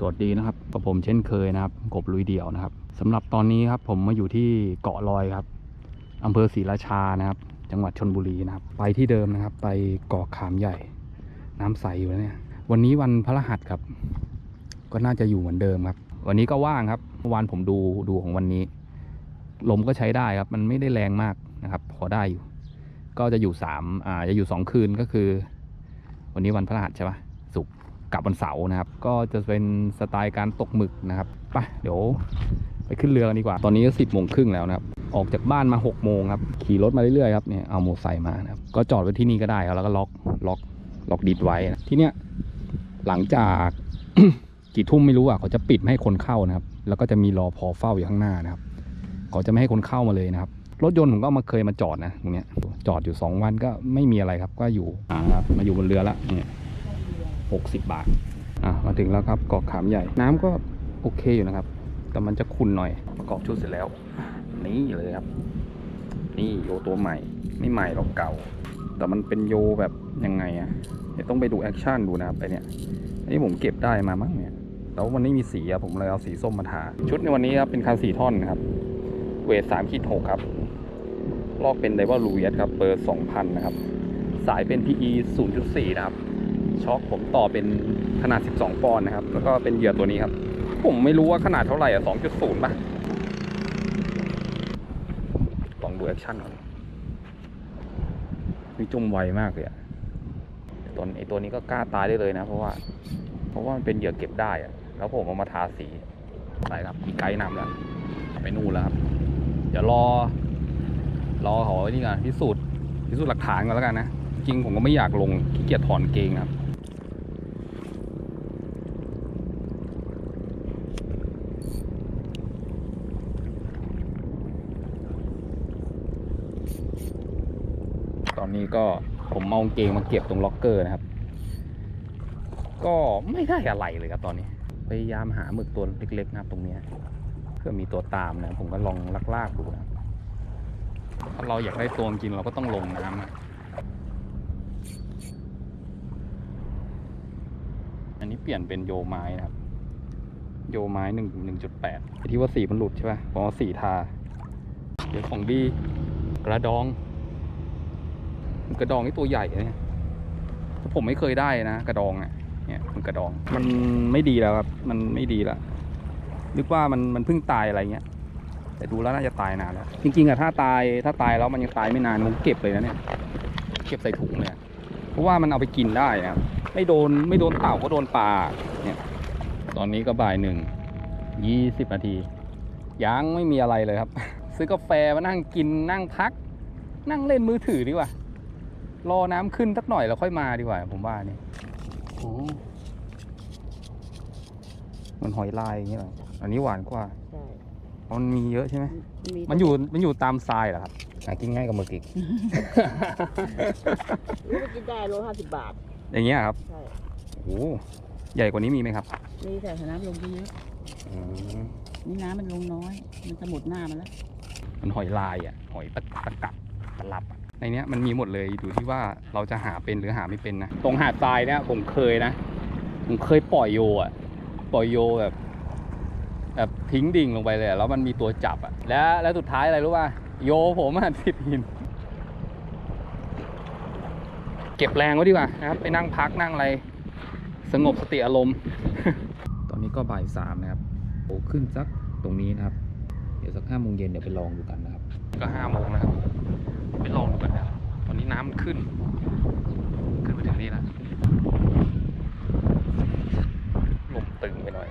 สวัสดีนะครับกับผมเช่นเคยนะครับ กบลุยเดี่ยวนะครับสำหรับตอนนี้ครับผมมาอยู่ที่เกาะลอยครับอำเภอศรีราชานะครับ จังหวัดชนบุรีนะครับ ไปที่เดิมนะครับ ไปเกาะขามใหญ่ น้ำใสอยู่แล้วเนี่ย วันนี้วันพระรหัสครับ ก็น่าจะอยู่เหมือนเดิมครับ วันนี้ก็ว่างครับเมื่อวานผมดูดูของวันนี้ ลมก็ใช้ได้ครับ มันไม่ได้แรงมากนะครับ พอได้อยู่ ก็จะอยู่สามอ่าจะอยู่สองคืนก็คือ วันนี้วันพระรหัสใช่ปะ กับวันเสาร์นะครับ ก็จะเป็นสไตล์การตกหมึกนะครับไปเดี๋ยวไปขึ้นเรือกันดีกว่า ตอนนี้ก็สิบโมงครึ่งแล้วนะครับ ออกจากบ้านมาหกโมงครับ ขี่รถมาเรื่อยๆครับ เนี่ย เอาโมไซค์มานะครับ ก็จอดไว้ที่นี่ก็ได้ครับ แล้วก็ล็อก ล็อก ล็อกดิดไว้นะที่เนี้ย หลังจากกี่ทุ่มไม่รู้อะ เขาจะปิดไม่ให้คนเข้านะครับ แล้วก็จะมีรอพอเฝ้าอยู่ข้างหน้านะครับ เขาจะไม่ให้คนเข้ามาเลยนะครับ รถยนต์ผมก็มาเคยมาจอดนะตรงเนี้ย จอดอยู่ 2 วันก็ไม่มีอะไรครับ ก็อยู่อ่าครับมาอยู่บนเรือละเนี่ย หกสิบาท อะมาถึงแล้วครับเกาะขามใหญ่ น้ำก็โอเคอยู่นะครับ แต่มันจะขุ่นหน่อย ประกอบชุดเสร็จแล้ว นี่เลยครับ นี่โยตัวใหม่ ไม่ใหม่หรอกเก่า แต่มันเป็นโยแบบยังไงอะเดี๋ยวต้องไปดูแอคชั่นดูนะครับไอเนี่ย อันนี้ผมเก็บได้มามั้งเนี่ยแต่ว่ามันไม่มีสีอะผมเลยเอาสีส้มมาทา ชุดในวันนี้ครับเป็นคันสีท่อนนครับ เวทสามขีดหกครับ ลอกเป็นไดว่าลูเวียสครับ เบอร์สองพันนะครับ สายเป็น PE 0.4 นะครับ ช็อคผมต่อเป็นขนาด 12 ปอนด์นะครับ แล้วก็เป็นเหยื่อตัวนี้ครับ ผมไม่รู้ว่าขนาดเท่าไหร่อะ2.0ป่ะลองดูแอคชั่นก่อนนี่จุ่มไวมากเลยอะตัวไอตัวนี้ก็กล้าตายได้เลยนะ เพราะว่า เพราะว่ามันเป็นเหยื่อเก็บได้อะแล้วผมเอามาทาสีไปครับมีไกด์นำแล้วไปนู่นแล้วครับ เดี๋ยวรอ รอเขาไอ้นี่กันพิสูจน์พิสูจน์หลักฐานก่อนแล้วกันนะ จริงผมก็ไม่อยากลงขี้เกียจถอนเกงครับ ต อนนี้ก็ผมเอาเกงมาเก็บตรงล็อกเกอร์นะครับ ก็ไม่ได้อะไรเลยครับตอนนี้ พยายามหาหมึกตัวเล็กๆนะครับตรงเนี้ยเพื่อมีตัวตามนะผมก็ลองลากๆดูนะครับถ้าเราอยากได้ตัวจริงเราก็ต้องลงน้ำอะอันนี้เปลี่ยนเป็นโยไม้นะครับ โยไม้หนึ่งหนึ่งจุดแปดที่ว่าสีมันหลุดใช่ป่ะผมเอาสีทา เดี๋ยวของดีกระดอง กระดองนี่ตัวใหญ่นะเนี่ยผมไม่เคยได้นะกระดองอะเนี่ยมันกระดอง มันไม่ดีแล้วครับ มันไม่ดีแล้วนึกว่ามันมันเพิ่งตายอะไรเงี้ย แต่ดูแล้วน่าจะตายนานแล้ว จริงๆอะถ้าตายถ้าตายแล้วมันยังตายไม่นานผมเก็บเลยนะเนี่ยเก็บใส่ถุงเลยอะเพราะว่ามันเอาไปกินได้นะครับไม่โดนไม่โดนเต่าก็โดนปลาเนี่ยตอนนี้ก็บ่ายหนึ่งยี่สิบนาทียังไม่มีอะไรเลยครับ ซื้อกาแฟมานั่งกินนั่งพัก นั่งเล่นมือถือดีกว่า รอน้ำขึ้นสักหน่อยแล้วค่อยมาดีกว่า ผมว่านี่โอ้มันหอยลายอย่างเงี้ยเหรออันนี้หวานกว่าใช่เพราะมันมีเยอะใช่ไหมมีมันอยู่มันอยู่ตามทรายเหรอครับหากินง่ายกว่าหมึกอีกรู้ว่ากินได้โลห้าสิบบาท อย่างเงี้ยครับใช่โอ้โหใหญ่กว่านี้มีไหมครับ มีแต่น้ำลงเยอะอืมนี่น้ำมันลงน้อย มันจะหมดหน้ามันแล้ว มันหอยลายอะ หอยตะตะกับตะลับอะ ในเนี้ยมันมีหมดเลยอยู่ที่ว่าเราจะหาเป็นหรือหาไม่เป็นนะตรงหาดทรายเนี่ยผมเคยนะ ผมเคยปล่อยโยอะปล่อยโยแบบแบบทิ้งดิ่งลงไปเลยอะแล้วมันมีตัวจับอะแล้วแล้วสุดท้ายอะไรรู้ป่ะโยผมอะติดหินเก็บแรงไว้ดีกว่านะครับไปนั่งพักนั่งอะไรสงบสติอารมณ์ ตอนนี้ก็บ่ายสามนะครับโอ้ขึ้นสักตรงนี้นะครับ เดี๋ยวสักห้าโมงเย็นเดี๋ยวไปลองดูกันนะครับ ก็ห้าโมงนะครับ ไปลองดูกันนะครับตอนนี้น้ำมันขึ้น ขึ้นไปถึงนี่แล้วลมตึงไปหน่อย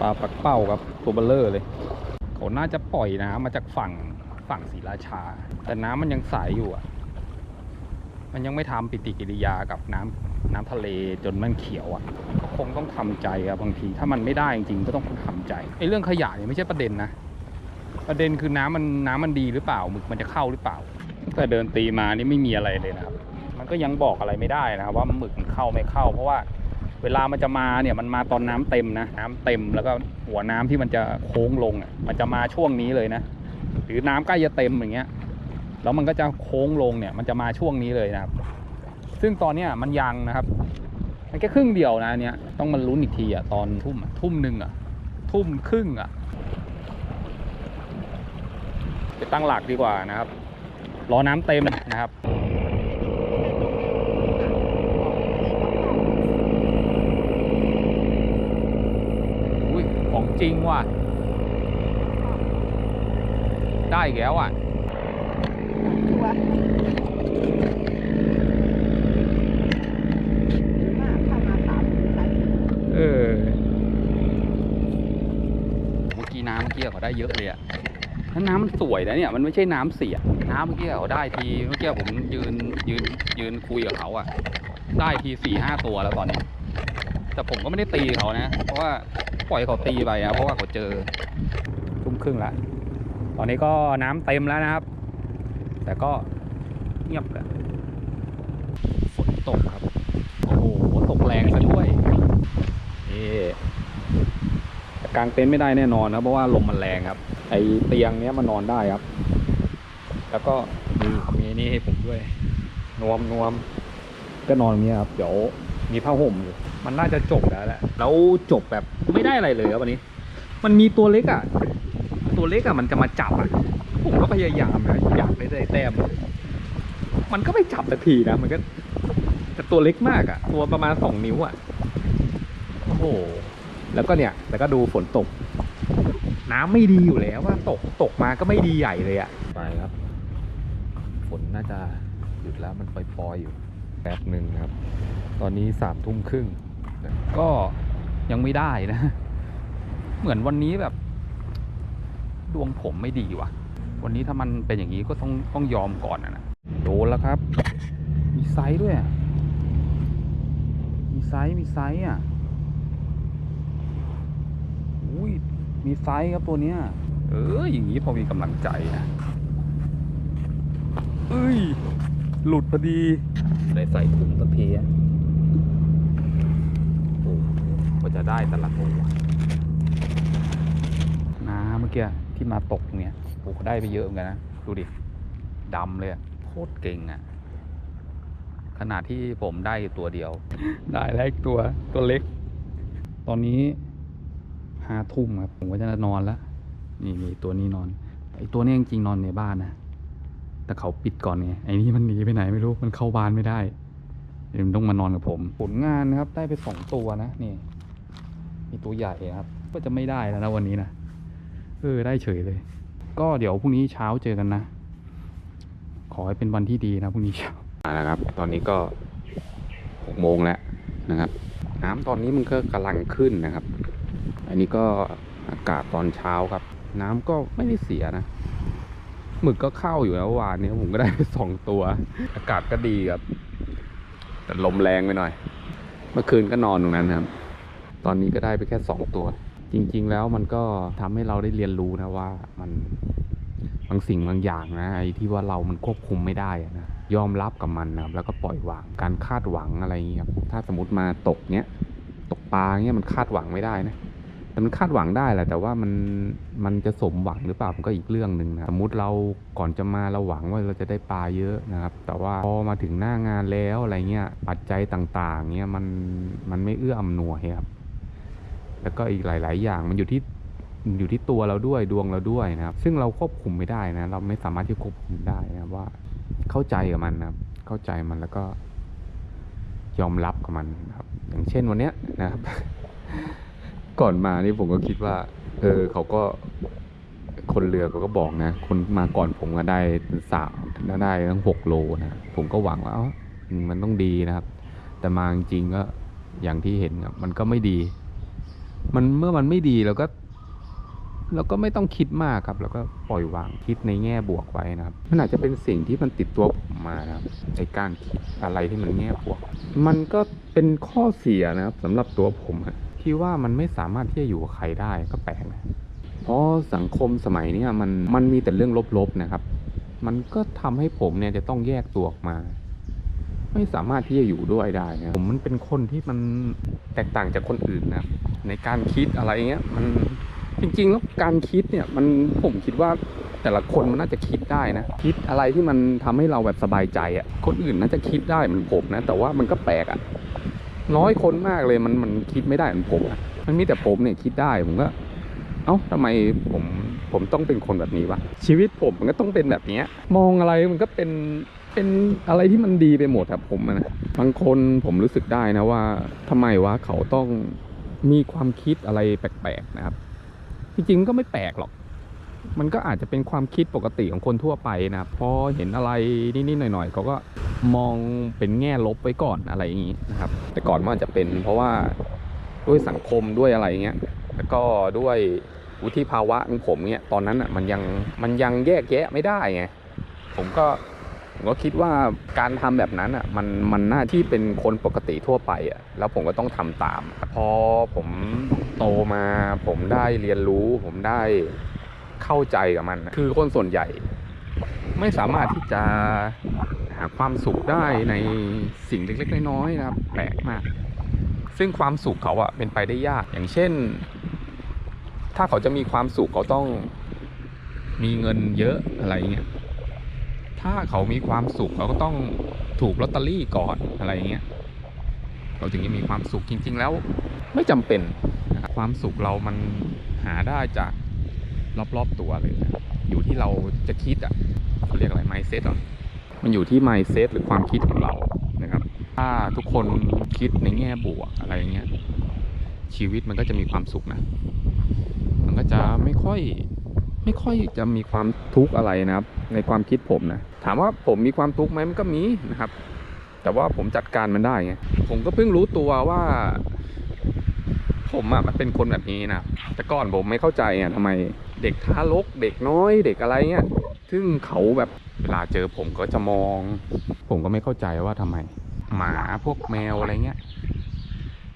ปลาปักเป้าครับตัวเบลเลอร์เลย เขาน่าจะปล่อยน้ำมาจากฝั่งฝั่งศรีราชา แต่น้ำมันยังใสอยู่อะ มันยังไม่ทำปฏิกิริยากับน้ำน้ำทะเลจนมันเขียวอะ คงต้องทำใจครับบางที ถ้ามันไม่ได้จริงๆก็ต้องทำใจไอ้เรื่องขยะเนี่ยไม่ใช่ประเด็นนะ ประเด็นคือน้ำมันน้ำมันดีหรือเปล่าหมึกมันจะเข้าหรือเปล่าแต่เดินตีมานี่ไม่มีอะไรเลยนะครับ มันก็ยังบอกอะไรไม่ได้นะครับ ว่าหมึกมันเข้าไม่เข้า เพราะว่าเวลามันจะมาเนี่ยมันมาตอนน้ำเต็มนะ น้ำเต็มแล้วก็หัวน้ำที่มันจะโค้งลงอะมันจะมาช่วงนี้เลยนะ หรือน้ำใกล้จะเต็มอย่างเงี้ยแล้วมันก็จะโค้งลงเนี่ยมันจะมาช่วงนี้เลยนะครับ ซึ่งตอนเนี้ยมันยังนะครับ มันแค่ครึ่งเดียวนะเนี้ยต้องมาลุ้นอีกทีอะตอนทุ่มทุ่มหนึ่งอะ ทุ่มครึ่งอะไปตั้งหลักดีกว่านะครับรอน้ำเต็มนะครับอุ้ยของจริงว่ะ ได้อีกแล้วอะ ตัวมากถ้ามาสามใช้ เออ เมื่อกี้น้ำเมื่อกี้เขา ได้เยอะเลยอะถ้าน้ำมันสวยนะเนี่ยมันไม่ใช่น้ำเสีย น้ำเมื่อกี้เขาได้ทีเมื่อกี้ผมยืนยืนยืนคุยกับเขาอะได้ทีสี่ห้าตัวแล้วตอนนี้ แต่ผมก็ไม่ได้ตีเขานะ เพราะว่าปล่อยเขาตีไปอะเพราะว่าเขาเจอทุ่มครึ่งแล้วตอนนี้ก็น้ำเต็มแล้วนะครับ แต่ก็เงียบกันฝนตกครับ โอ้โหตกแรงซะด้วยนี่ กางเต็นท์ไม่ได้แน่นอนนะเพราะว่าลมมันแรงครับ ไอเตียงเนี้ยมันนอนได้ครับ แล้วก็มีมีนี่ให้ผมด้วยนวมนวมก็นอนอย่างเงี้ยครับเดี๋ยวมีผ้าห่มอยู่มันน่าจะจบแล้วแหละแล้วจบแบบไม่ได้อะไรเลยครับวันนี้ มันมีตัวเล็กอะตัวเล็กอะมันจะมาจับอะผมก็พยายามนะอยากได้ได้แต้มมันก็ไม่จับสักทีนะมันก็แต่ตัวเล็กมากอะ ตัวประมาณสองนิ้วอะโอ้โห แล้วก็เนี่ยแล้วก็ดูฝนตก น้ำไม่ดีอยู่แล้วว่าตกตกมาก็ไม่ดีใหญ่เลยอะไปครับ ฝนน่าจะหยุดแล้วมันปล่อยๆอยู่แป๊บหนึ่งครับ ตอนนี้สามทุ่มครึ่งก็ยังไม่ได้นะ เหมือนวันนี้แบบ ดวงผมไม่ดีว่ะ วันนี้ถ้ามันเป็นอย่างนี้ก็ต้องต้องยอมก่อนนะนะโดนแล้วครับ มีไซส์ด้วยอะมีไซส์มีไซส์อะ อุ้ยมีไซส์ครับตัวเนี้ย เอออย่างนี้พอมีกำลังใจนะเอ้ย หลุดพอดีได้ใส่ถุงสักทีอะโอ้ก็จะได้แต่ละตัวนาเมื่อกี้ที่มาตกเนี่ยโอ้ได้ไปเยอะเหมือนกันนะ ดูดิดำเลยอะโคตรเก่งอะขนาดที่ผมได้อยู่ตัวเดียว ได้แล้วอีกตัวตัวเล็ก ตอนนี้ ห้าทุ่มครับ ผมก็จะนอนแล้วนี่นี่ตัวนี้นอน ไอตัวนี้จริงๆนอนในบ้านนะ แต่เขาปิดก่อนไง ไอนี่มันหนีไปไหนไม่รู้ มันเข้าบ้านไม่ได้มันต้องมานอนกับผม ผลงานนะครับ ได้ไปสองตัวนะ นี่ มีตัวใหญ่ครับ ก็จะไม่ได้แล้วนะวันนี้นะ เออ ได้เฉยเลย ก็เดี๋ยวพรุ่งนี้เช้าเจอกันนะ ขอให้เป็นวันที่ดีนะพรุ่งนี้เช้ามาแล้วครับ ตอนนี้ก็หกโมงแล้วนะครับ น้ำตอนนี้มันก็กำลังขึ้นนะครับ อันนี้ก็อากาศตอนเช้าครับ น้ำก็ไม่ได้เสียนะหมึกก็เข้าอยู่แล้ววานนี้ผมก็ได้ไปสองตัว อากาศก็ดีครับ แต่ลมแรงไปหน่อย เมื่อคืนก็นอนตรงนั้นครับ ตอนนี้ก็ได้ไปแค่สองตัว จริง ๆ แล้วมันก็ทำให้เราได้เรียนรู้นะว่ามันบางสิ่งบางอย่างนะไอ้ที่ว่าเรามันควบคุมไม่ได้นะยอมรับกับมันนะครับแล้วก็ปล่อยวางการคาดหวังอะไรอย่างเงี้ยครับถ้าสมมติมาตกเนี้ยตกปลาเงี้ยมันคาดหวังไม่ได้นะ แต่มันคาดหวังได้แหละแต่ว่ามันมันจะสมหวังหรือเปล่ามันก็อีกเรื่องหนึ่งนะสมมติเราก่อนจะมาเราหวังว่าเราจะได้ปลาเยอะนะครับ แต่ว่าพอมาถึงหน้างานแล้วอะไรเงี้ยปัจจัยต่างๆเงี้ยมันมันไม่เอื้ออำนวยครับแล้วก็อีกหลาย ๆ อย่างมันอยู่ที่อยู่ที่ตัวเราด้วยดวงเราด้วยนะครับ ซึ่งเราควบคุมไม่ได้นะ เราไม่สามารถที่ควบคุมได้นะว่า เข้าใจกับมันนะครับ เข้าใจมันแล้วก็ยอมรับกับมันนะครับ อย่างเช่นวันเนี้ยนะครับ ก่อนมานี่ผมก็คิดว่า เออเขาก็คนเรือเขาก็บอกนะ คนมาก่อนผมก็ได้สามได้ตั้งหกโลนะผมก็หวังว่ามันต้องดีนะครับ แต่มาจริงๆก็อย่างที่เห็นครับมันก็ไม่ดี มันเมื่อมันไม่ดีเราก็เราก็ไม่ต้องคิดมากครับ แล้วก็ปล่อยวางคิดในแง่บวกไว้นะครับมันอาจจะเป็นสิ่งที่มันติดตัวผมมานะครับในการคิดอะไรที่มันแง่บวก มันก็เป็นข้อเสียนะครับสำหรับตัวผมอะ ที่ว่ามันไม่สามารถที่จะอยู่กับใครได้ก็แปลกนะเพราะสังคมสมัยนี้มันมันมีแต่เรื่องลบๆนะครับ มันก็ทำให้ผมเนี่ยจะต้องแยกตัวออกมา ไม่สามารถที่จะอยู่ด้วยได้นะผมมันเป็นคนที่มันแตกต่างจากคนอื่นนะครับในการคิดอะไรเงี้ยมันจริงๆแล้วการคิดเนี่ยมันผมคิดว่าแต่ละคนมันน่าจะคิดได้นะ คิดอะไรที่มันทำให้เราแบบสบายใจอะ่ะคนอื่นน่าจะคิดได้เหมือนผมนะ แต่ว่ามันก็แปลกอะ่ะ น้อยคนมากเลยมันมันคิดไม่ได้เหมือนผมอะมันมีแต่ผมเนี่ยคิดได้ผมก็ เอ้าทำไมผมผมต้องเป็นคนแบบนี้วะชีวิตผมมันก็ต้องเป็นแบบนี้มองอะไรมันก็เป็นเป็นอะไรที่มันดีไปหมดครับผมนะบางคนผมรู้สึกได้นะว่าทำไมวะเขาต้องมีความคิดอะไรแปลกๆนะครับ จริงๆก็ไม่แปลกหรอก มันก็อาจจะเป็นความคิดปกติของคนทั่วไปนะพอเห็นอะไรนิดๆหน่อยๆเขาก็มองเป็นแง่ลบไว้ก่อนอะไรอย่างนี้นะครับ แต่ก่อนมันอาจจะเป็น เพราะว่าด้วยสังคมด้วยอะไรเงี้ยแล้วก็ด้วยวุฒิภาวะของผมเนี่ยตอนนั้นอะมันยังมันยังแยกแยะไม่ได้ไงผมก็ผมก็คิดว่าการทำแบบนั้นอะมันมันหน้าที่เป็นคนปกติทั่วไปอะแล้วผมก็ต้องทำตาม พอผมโตมาผมได้เรียนรู้ ผมได้เข้าใจกับมัน คือคนส่วนใหญ่ ไม่สามารถที่จะหาความสุขได้ในสิ่งเล็กๆน้อยๆนะครับ แปลกมาก ซึ่งความสุขเขาอะเป็นไปได้ยาก อย่างเช่น ถ้าเขาจะมีความสุขเขาต้องมีเงินเยอะอะไรเงี้ย ถ้าเขามีความสุขเขาก็ต้องถูกลอตเตอรี่ก่อนอะไรเงี้ย เราถึงจะมีความสุขจริง ๆ แล้วไม่จำเป็นครับความสุขเรามันหาได้จากรอบๆตัวเลยนะ อยู่ที่เราจะคิดอะเขาเรียกอะไร mindset เหรอมันอยู่ที่ mindset หรือความคิดของเรานะครับ ถ้าทุกคนคิดในแง่บวกอะไรเงี้ยชีวิตมันก็จะมีความสุขนะ มันก็จะไม่ค่อยไม่ค่อยจะมีความทุกข์อะไรนะครับ ในความคิดผมนะ ถามว่าผมมีความทุกข์ไหมมันก็มีนะครับ แต่ว่าผมจัดการมันได้ไงผมก็เพิ่งรู้ตัวว่า ผมอะมันเป็นคนแบบนี้นะแต่ก่อนผมไม่เข้าใจอะทำไม เด็กทารกเด็กน้อยเด็กอะไรเงี้ยซึ่งเขาแบบเวลาเจอผมก็จะมอง ผมก็ไม่เข้าใจว่าทำไม หมาพวกแมวอะไรเงี้ย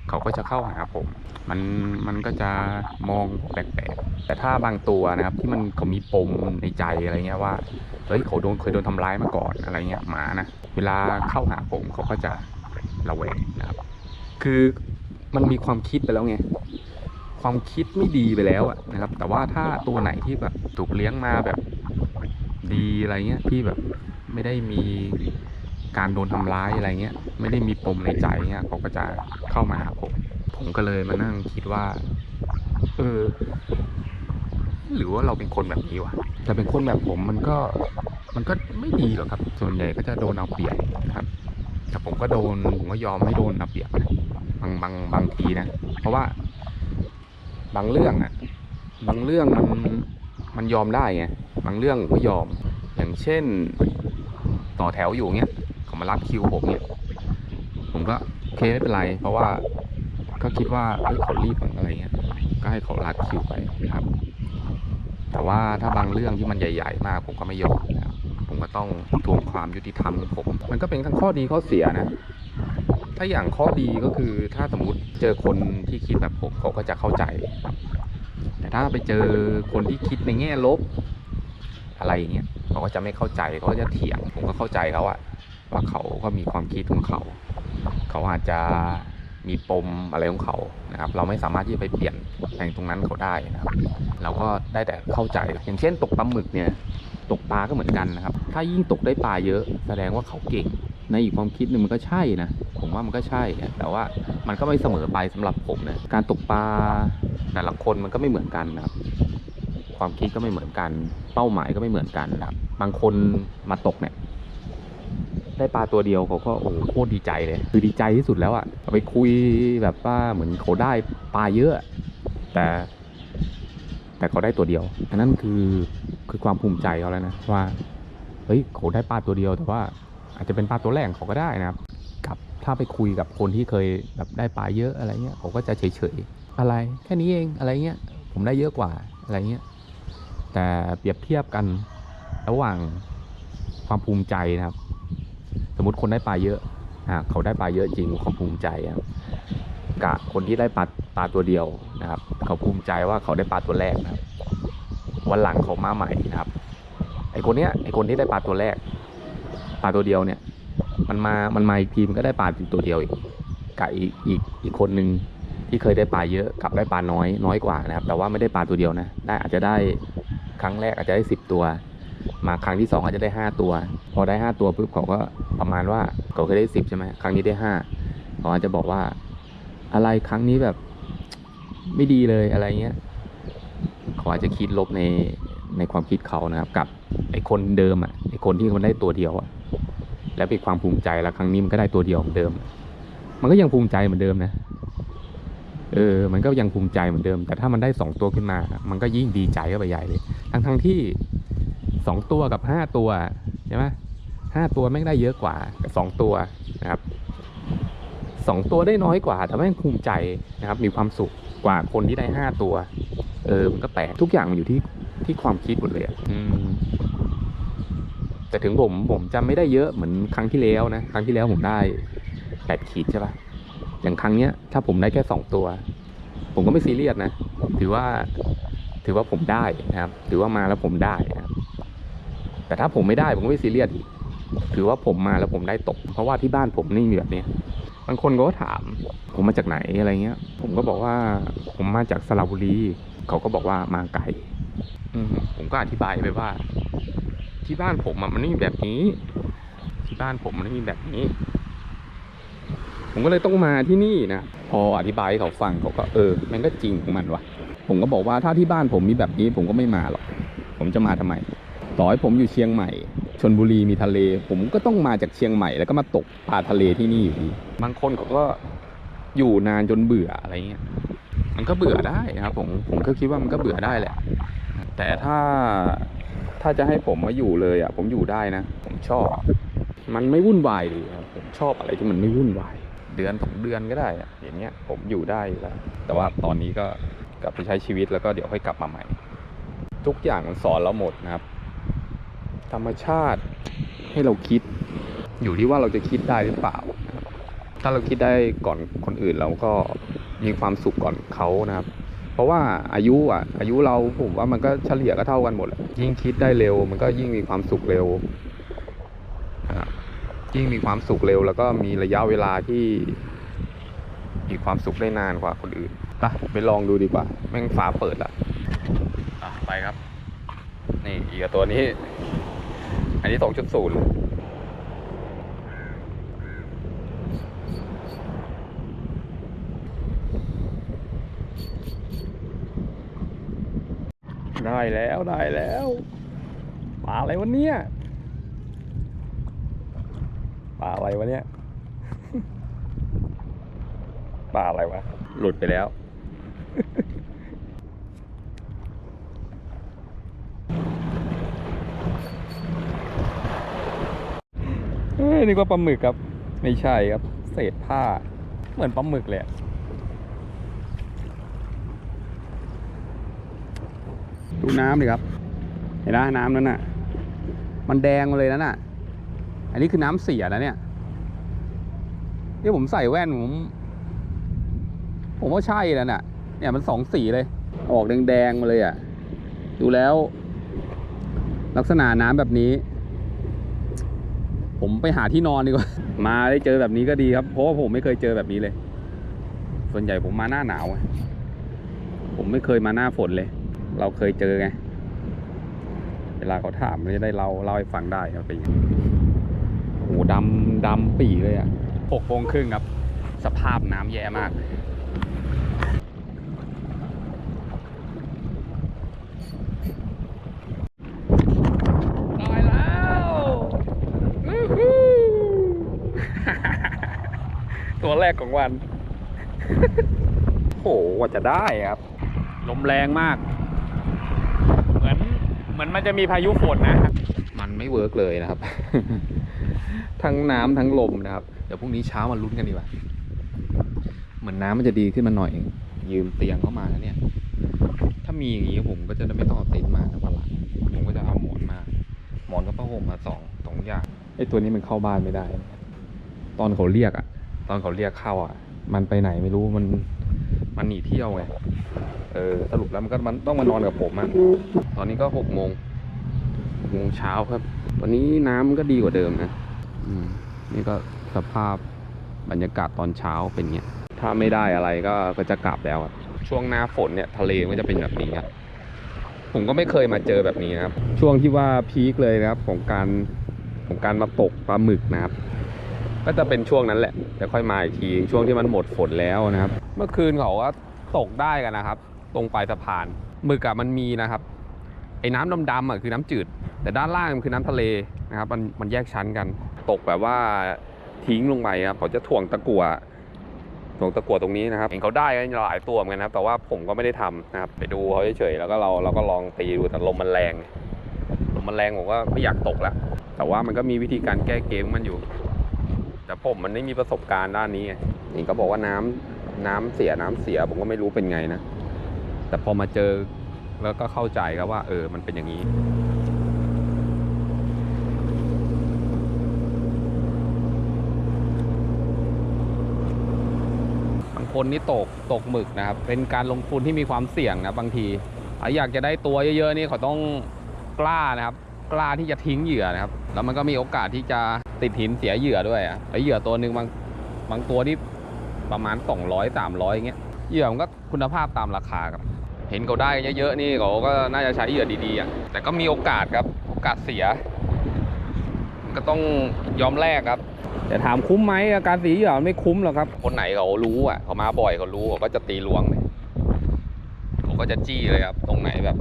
เขาก็จะเข้าหาผม มันมันก็จะมองแปลกๆแต่ถ้าบางตัวนะครับที่มันเขามีปมในใจอะไรเงี้ยว่าเฮ้ยเขาโดนเคยโดนทำร้ายมาก่อนอะไรเงี้ยหมานะเวลาเข้าหาผมเขาก็จะระแวงนะครับ คือมันมีความคิดไปแล้วไง ความคิดไม่ดีไปแล้วอะนะครับ แต่ว่าถ้าตัวไหนที่แบบถูกเลี้ยงมาแบบดีอะไรเงี้ยที่แบบไม่ได้มีการโดนทำร้ายอะไรเงี้ย ไม่ได้มีปมในใจเงี้ยเขาก็จะเข้ามาหาผม ผมก็เลยมานั่งคิดว่า เออ หรือว่าเราเป็นคนแบบนี้วะแต่เป็นคนแบบผมมันก็ มันก็ไม่ดีหรอกครับ ส่วนใหญ่ก็จะโดนเอาเปรียบนะครับ แต่ผมก็โดนผมก็ยอมให้โดนเอาเปรียบนะบางบางบางทีนะ เพราะว่า บางเรื่องอะ บางเรื่องมันมันยอมได้ไงบางเรื่องก็ยอม อย่างเช่น ต่อแถวอยู่เงี้ยเขามารับคิวผมเนี่ยผมก็โอเคไม่เป็นไร เพราะว่าก็คิดว่าเอ้ยเขารีบอะไรเงี้ยก็ให้เขารัดคิวไปนะครับ แต่ว่าถ้าบางเรื่องที่มันใหญ่ ๆ มาก ผมก็ไม่ยอมนะครับผมก็ต้องทวงความยุติธรรมของผม มันก็เป็นทั้งข้อดีข้อเสียนะ ถ้าอย่างข้อดีก็คือถ้าสมมติเจอคนที่คิดแบบผมเขาก็จะเข้าใจ แต่ถ้าไปเจอคนที่คิดในแง่ลบ อะไรอย่างเงี้ยเขาก็จะไม่เข้าใจเขาก็จะเถียงผมก็เข้าใจเขาอะว่าเขาก็มีความคิดของเขา เขาอาจจะมีปมอะไรของเขานะครับ เราไม่สามารถที่จะไปเปลี่ยนแปลงตรงนั้นเขาได้นะครับ เราก็ได้แต่เข้าใจ อย่างเช่น ตกปลาหมึกเนี่ย ตกปลาก็เหมือนกันนะครับ ถ้ายิ่งตกได้ปลาเยอะ แสดงว่าเขาเก่ง ในอีกความคิดหนึ่งมันก็ใช่นะ ผมว่ามันก็ใช่ แต่ว่ามันก็ไม่เสมอไปสำหรับผมนะ การตกปลาแต่ละคนมันก็ไม่เหมือนกันนะครับ ความคิดก็ไม่เหมือนกัน เป้าหมายก็ไม่เหมือนกันนะครับ บางคนมาตกเนี่ยได้ปลาตัวเดียวเขาก็โอ้โหโคตรดีใจเลย คือดีใจที่สุดแล้วอะ่ะไปคุยแบบว่าเหมือนเขาได้ปลาเยอะ แต่ แต่เขาได้ตัวเดียวอันนั้นคือคือความภูมิใจเขาแล้วนะว่าเฮ้ยเขาได้ปลาตัวเดียวแต่ว่า อาจจะเป็นปลาตัวแรกของเขาก็ได้นะครับกับถ้าไปคุยกับคนที่เคยแบบได้ปลาเยอะอะไรเงี้ยเขาก็จะเฉยๆอะไรแค่นี้เองอะไรเงี้ยผมได้เยอะกว่าอะไรเงี้ยแต่เปรียบเทียบกันระหว่างความภูมิใจนะครับ สมมติคนได้ปลาเยอะอะเขาได้ปลาเยอะจริงความภูมิใจอะกับคนที่ได้ปลาปลาตัวเดียวนะครับ เขาภูมิใจว่าเขาได้ปลาตัวแรกนะครับวันหลังเขามาใหม่นะครับไอคนเนี้ยไอคนที่ได้ปลาตัวแรก ปลาตัวเดียวเนี่ย มันมา มันมาอีกทีมันก็ได้ปลาตัวเดียวอีกกับอีกอีกอีกคนหนึ่งที่เคยได้ปลาเยอะกับได้ปลาน้อยน้อยกว่านะครับ แต่ว่าไม่ได้ปลาตัวเดียวนะ ได้อาจจะได้ครั้งแรกอาจจะได้สิบตัว มาครั้งที่สองอาจจะได้ห้าตัว พอได้ห้าตัวปุ๊บเขาก็ประมาณว่าเขาเคยได้สิบใช่ไหมครั้งนี้ได้ห้าเขาอาจจะบอกว่าอะไรครั้งนี้แบบไม่ดีเลยอะไรเงี้ยเขาอาจจะคิดลบในในความคิดเขานะครับ กับไอ้คนเดิมอะไอ้คนที่มันได้ตัวเดียวอะ แล้วเป็นความภูมิใจแล้วครั้งนี้มันก็ได้ตัวเดียวเหมือนเดิม มันก็ยังภูมิใจเหมือนเดิมนะ เออ มันก็ยังภูมิใจเหมือนเดิม แต่ถ้ามันได้สองตัวขึ้นมา มันก็ยิ่งดีใจเข้าไปใหญ่เลย ทั้งทั้งที่สองตัวกับห้าตัวใช่ไหมห้าตัวแม่งได้เยอะกว่ากับสองตัวนะครับสองตัวได้น้อยกว่า แต่แม่งภูมิใจนะครับ มีความสุขกว่าคนที่ได้ห้าตัว เออ มันก็แปลกทุกอย่างมันอยู่ที่ที่ความคิดหมดเลยอืม แต่ถึงผมผมจำไม่ได้เยอะเหมือนครั้งที่แล้วนะ ครั้งที่แล้วผมได้แปดขีดใช่ปะอย่างครั้งเนี้ย ถ้าผมได้แค่สองตัว ผมก็ไม่ซีเรียสนะ ถือว่า ถือว่าผมได้นะครับ ถือว่ามาแล้วผมได้นะครับ แต่ถ้าผมไม่ได้ผมก็ไม่ซีเรียสอีกถือว่าผมมาแล้วผมได้ตก เพราะว่าที่บ้านผมนี่มีแบบเนี้ยบางคนก็ถาม ผมมาจากไหนอะไรเงี้ย ผมก็บอกว่าผมมาจากสระบุรี เขาก็บอกว่ามาไกลอืมผมก็อธิบายไปว่า ที่บ้านผมมันไม่มีแบบนี้ ที่บ้านผมมันไม่มีแบบนี้ ผมก็เลยต้องมาที่นี่นะ พออธิบายให้เขาฟังเขาก็เออ มันก็จริงของมันวะผมก็บอกว่าถ้าที่บ้านผมมีแบบนี้ ผมก็ไม่มาหรอก ผมจะมาทำไม ต่อให้ผมอยู่เชียงใหม่ชนบุรีมีทะเล ผมก็ต้องมาจากเชียงใหม่แล้วก็มาตกปลาทะเลที่นี่อยู่ดีบางคนเขาก็อยู่นานจนเบื่ออะไรเงี้ย มันก็เบื่อได้นะครับผม ผมก็คิดว่ามันก็เบื่อได้แหละ แต่ถ้า ถ้าจะให้ผมมาอยู่เลยอะ ผมอยู่ได้นะ ผมชอบ มันไม่วุ่นวายดีครับผมชอบอะไรที่มันไม่วุ่นวาย เดือนสองเดือนก็ได้อะอย่างเงี้ยผมอยู่ได้อยู่แล้ว แต่ว่าตอนนี้ก็กลับไปใช้ชีวิตแล้วก็เดี๋ยวค่อยกลับมาใหม่ ทุกอย่างมันสอนเราหมดนะครับ ธรรมชาติให้เราคิด อยู่ที่ว่าเราจะคิดได้หรือเปล่า ถ้าเราคิดได้ก่อนคนอื่นเราก็มีความสุขก่อนเขานะครับ เพราะว่าอายุอะ อายุเราผมว่ามันก็เฉลี่ยก็เท่ากันหมด ยิ่งคิดได้เร็ว มันก็ยิ่งมีความสุขเร็วนะยิ่งมีความสุขเร็ว แล้วก็มีระยะเวลาที่มีความสุขได้นานกว่าคนอื่นไปไปลองดูดีกว่า แม่งฟ้าเปิดละอะไปครับ นี่อีกตัวนี้ อันนี้สองจุดศูนย์ ได้แล้วได้แล้วปลาอะไรวะเนี่ยปลาอะไรวะเนี่ยปลาอะไรวะ หลุดไปแล้วเอ้ยนี่ก็ปลาหมึกครับ ไม่ใช่ครับ เศษผ้า เหมือนปลาหมึกเลยอะ ดูน้ำดิครับ เห็นไหมน้ำนั้นน่ะ มันแดงมาเลยนั่นน่ะ อันนี้คือน้ำเสียนะเนี่ยที่ผมใส่แว่นผม ผมว่าใช่แล้วน่ะ เนี่ยมันสองสีเลย ออกแดงๆมาเลยอะ ดูแล้ว ลักษณะน้ำแบบนี้ ผมไปหาที่นอนดีกว่า มาได้เจอแบบนี้ก็ดีครับ เพราะว่าผมไม่เคยเจอแบบนี้เลย ส่วนใหญ่ผมมาหน้าหนาว ผมไม่เคยมาหน้าฝนเลย เราเคยเจอไง เวลาเขาถามเราจะได้เล่าเล่าให้ฟังได้ครับเป็นโอ้โหดำดำปีเลยอะหกโมงครึ่งครับ สภาพน้ำแย่มากได้แล้วตัวแรกของวัน โหว่าจะได้ครับ ลมแรงมาก มือนมันจะมีพายุฝนนะครับมันไม่เวิร์กเลยนะครับ ทั้งน้ำทั้งลมนะครับ เดี๋ยวพรุ่งนี้เช้ามาลุ้นกันดีกว่า เหมือนน้ำมันจะดีขึ้นมาหน่อยยืมเตียงเข้ามาแล้วเนี่ย ถ้ามีอย่างนี้ผมก็จะไม่ต้องเอาเต็นท์มาทั้งวันหลังผมก็จะเอาหมอนมา หมอนกับผ้าห่มมาสองสองอย่างไอ้ตัวนี้มันเข้าบ้านไม่ได้ ตอนเขาเรียกอะตอนเขาเรียกเข้าอะมันไปไหนไม่รู้มันมันหนีเที่ยวไง เออสรุปแล้วมันก็มันต้องมานอนกับผมอะตอนนี้ก็หกโมงหกโมงเช้าครับวันนี้น้ำมันก็ดีกว่าเดิมนะอืมนี่ก็สภาพบรรยากาศตอนเช้าเป็นเงี้ย ถ้าไม่ได้อะไรก็ก็จะกลับแล้วช่วงหน้าฝนเนี่ยทะเลมันจะเป็นแบบนี้ครับผมก็ไม่เคยมาเจอแบบนี้นะครับ ช่วงที่ว่าพีคเลยนะครับของการของการมาตกปลาหมึกนะครับ ก็จะเป็นช่วงนั้นแหละเดี๋ยวค่อยมาอีกทีช่วงที่มันหมดฝนแล้วนะครับ เมื่อคืนเขาก็ตกได้กันนะครับ ตรงปลายสะพานหมึกอะมันมีนะครับ ไอ้น้ำดำๆอะคือน้ำจืด แต่ด้านล่างมันคือน้ำทะเลนะครับมันมันแยกชั้นกัน ตกแบบว่าทิ้งลงไปครับเขาจะถ่วงตะกั่วถ่วงตะกั่วตรงนี้นะครับเห็นเขาได้กันหลายตัวเหมือนกันนะครับแต่ว่าผมก็ไม่ได้ทำนะครับ ไปดูเขาเฉยๆแล้วก็เราเราก็ลองตีดูแต่ลมมันแรงลมมันแรงผมก็ไม่อยากตกแล้วแต่ว่ามันก็มีวิธีการแก้เกมมันอยู่ แต่ผมมันไม่มีประสบการณ์ด้านนี้ไงนี่ก็บอกว่าน้ำน้ำเสียน้ำเสียผมก็ไม่รู้เป็นไงนะ แต่พอมาเจอแล้วก็เข้าใจครับว่า เออ มันเป็นอย่างนี้บางคนนี่ตกตกหมึกนะครับ เป็นการลงทุนที่มีความเสี่ยงนะบางทีถ้าอยากจะได้ตัวเยอะๆนี่เขาต้องกล้านะครับ กล้าที่จะทิ้งเหยื่อนะครับ แล้วมันก็มีโอกาสที่จะติดหินเสียเหยื่อด้วยอะเหยื่อตัวหนึ่งบางบางตัวที่ประมาณ 200 300อย่างเงี้ยเหยื่อมันก็คุณภาพตามราคาครับ เห็นเขาได้เยอะๆนี่เขาก็น่าจะใช้เหยื่อดีๆอะแต่ก็มีโอกาสครับโอกาสเสีย ก็ต้องยอมแลกครับ แต่ถามคุ้มไหมอาการสีเหยื่อมันไม่คุ้มหรอกครับ คนไหนเขารู้อะเขามาบ่อยเขารู้เขาก็จะตีลวงเลยเขาก็จะจี้เลยครับ ตรงไหนแบบ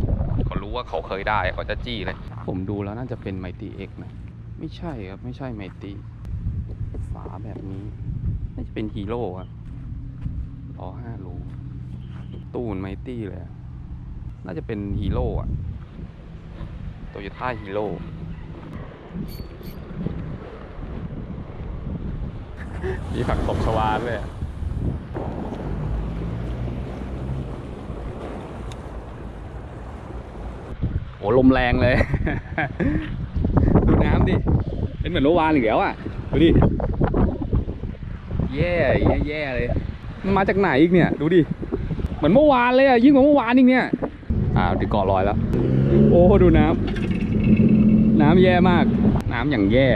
เขารู้ว่าเขาเคยได้เขาจะจี้เลย ผมดูแล้วน่าจะเป็นไมตีเอ็กนะไม่ใช่ครับไม่ใช่ไมตีฝาแบบนี้น่าจะเป็นฮีโร่ครับล้อห้ารู ตู้มันไมตี้เลย น่าจะเป็นฮีโร่อะโตโยต้าฮีโร่มีผักตบชวาด้วยโอ้ลมแรงเลย ดูน้ำดิ เป็นเหมือนโลวานอีกแล้วอะ ดูดิ แย่แย่แย่เลย มันมาจากไหนอีกเนี่ย ดูดิ เหมือนเมื่อวานเลยอะยิ่งกว่าเมื่อวานอีกเนี่ยอ่าถึงเกาะลอยแล้ว โอ้ดูน้ำน้ำแย่มาก น้ำอย่างแย่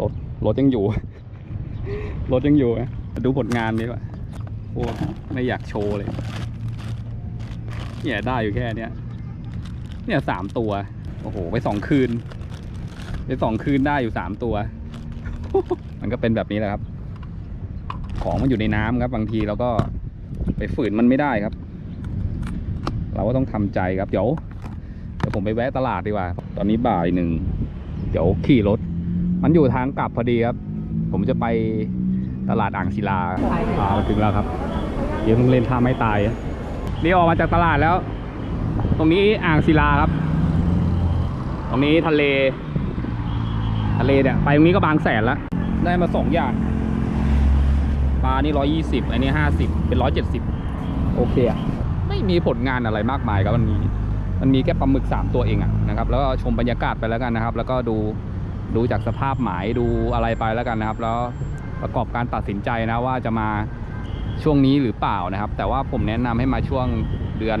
รถรถยังอยู่ รถยังอยู่นะดูผลงานดีกว่าโอ้ไม่อยากโชว์เลยเนี่ยได้อยู่แค่เนี้ยเนี่ยสามตัว โอ้โห ไปสองคืน ไปสองคืนได้อยู่สามตัว มันก็เป็นแบบนี้แหละครับ ของมันอยู่ในน้ำครับ บางทีเราก็ไปฝืนมันไม่ได้ครับ เราก็ต้องทำใจครับ เดี๋ยวเดี๋ยวผมไปแวะตลาดดีกว่า ตอนนี้บ่ายหนึ่งเดี๋ยวขี่รถ มันอยู่ทางกลับพอดีครับ ผมจะไปตลาดอ่างศิลาอ่าถึงแล้วครับ เดี๋ยวต้องเล่นท่าไม่ตายนี่ออกมาจากตลาดแล้ว ตรงนี้อ่างศิลาครับ ตรงนี้ทะเล ทะเลเนี่ยไปตรงนี้ก็บางแสนแล้ว ได้มาสองอย่าง ปลานี่ร้อยี่สิบอันนี้ห้าสิบเป็นร้อยเจ็ดสิบโอเคอะไม่มีผลงานอะไรมากมายครับวันนี้ มันมีแค่ปลาหมึกสามตัวเองอะนะครับแล้วก็ชมบรรยากาศไปแล้วกันนะครับ แล้วก็ดูดูจากสภาพหมายดูอะไรไปแล้วกันนะครับ แล้วประกอบการตัดสินใจนะว่าจะมาช่วงนี้หรือเปล่านะครับ แต่ว่าผมแนะนำให้มาช่วงเดือน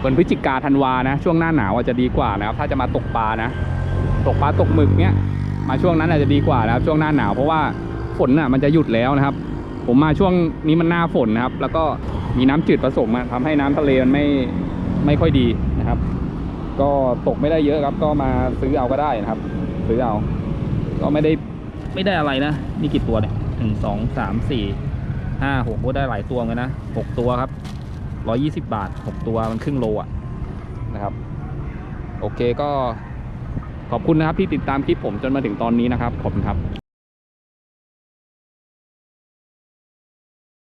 เดือนพฤศจิกาธันวานะ ช่วงหน้าหนาวจจะดีกว่านะครับ ถ้าจะมาตกปลานะ ตกปลาตกหมึกเนี้ยมาช่วงนั้นอาจจะดีกว่านะครับ ช่วงหน้าหนาวเพราะว่า ฝนน่ะมันจะหยุดแล้วนะครับ ผมมาช่วงนี้มันหน้าฝนนะครับ แล้วก็มีน้ำจืดผสมมาทำให้น้ำทะเลมันไม่ไม่ค่อยดีนะครับ ก็ตกไม่ได้เยอะครับ ก็มาซื้อเอาก็ได้นะครับ ซื้อเอา ก็ไม่ได้ไม่ได้อะไรนะนี่กี่ตัวเนี่ยหนึ่งสองสามสี่ห้าหกก็ได้หลายตัวเหมือนกันนะหกตัวครับร้อยี่สิบบาทหกตัวมันครึ่งโลอะนะครับ โอเคก็ขอบคุณนะครับที่ติดตามคลิปผมจนมาถึงตอนนี้นะครับ ขอบคุณครับ